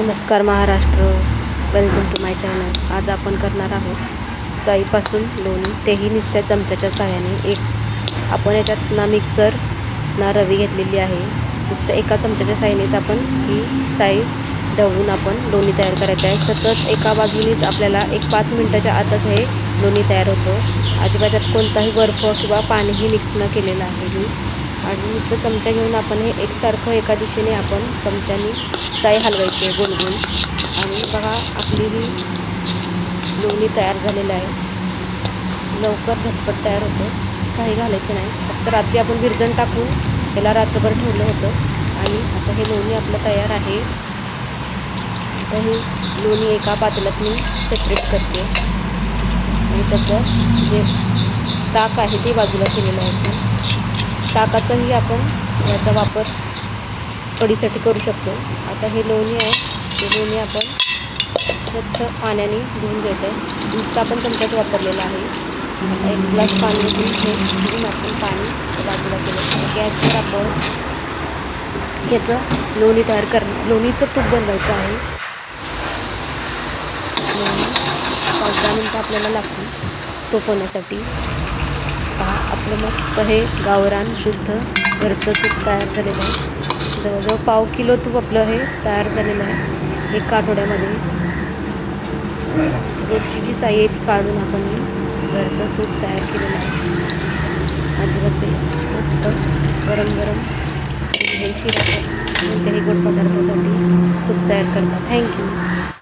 नमस्कार Maharashtra. Welcome to my channel आज आपण करणार आहोत साईपासून लोणी. तेही नुसत्या चमच्याच्या साह्याने एक आपण याच्यात ना मिक्सर ना रवी घेतलेली आहे. नुसतं एका चमच्याच्या साहाय्यानेच आपण ही साई ढवळून आपण लोणी तयार करायचं आहे. सतत एका बाजूनेच आपल्याला एक पाच मिनटाच्या आतच हे लोणी तयार होतं. अजिबात कोणताही बर्फ किंवा पाणीही मिक्स न केलेलं आहे. मी आणि नुसतं चमचा घेऊन आपण हे एकसारखं एका दिशेने आपण चमच्याने साय हलवायची आहे गोल गोल. आणि बघा आपली ही लोणी तयार झालेलं आहे. लवकर झटपट तयार होतं. काही घालायचं नाही. फक्त रात्री आपण विरजण टाकून त्याला रात्रभर ठेवलं होतं. आणि आता हे लोणी आपलं तयार आहे. आता हे लोणी एका पातळ्यात मी सेपरेट करते. आणि त्याचं जे ताक आहे ते बाजूला केलेलं आहे आपण. ताकाचाही आपण याचा वापर कढीसाठी करू शकतो. आता हे लोणी आहे. ते लोणी आपण स्वच्छ पाण्याने धुवून घ्यायचं आहे. नुसता आपण चमचाच वापरलेला आहे. एक ग्लास पाणी ओतून हे धुवून आपण पाणी बाजूला केलं. गॅसवर आपण ह्याचं लोणी तयार करणं लोणीचं तूप बनवायचं आहे. लोणी पाच दहा मिनटं आपल्याला लागतील तूप होण्यासाठी पहा आपलं मस्त हे गावरान शुद्ध घरचं तूप तयार झालेलं आहे. जवळजवळ पाव किलो तूप आपलं हे तयार झालेलं आहे एका आठवड्यामध्ये. रोजची जी साई आहे ती काढून आपण हे घरचं तूप तयार केलेलं आहे. अजिबात मस्त गरम गरम हे शिरासाठी कोणत्याही गोड पदार्थासाठी तूप तयार करतात. थँक्यू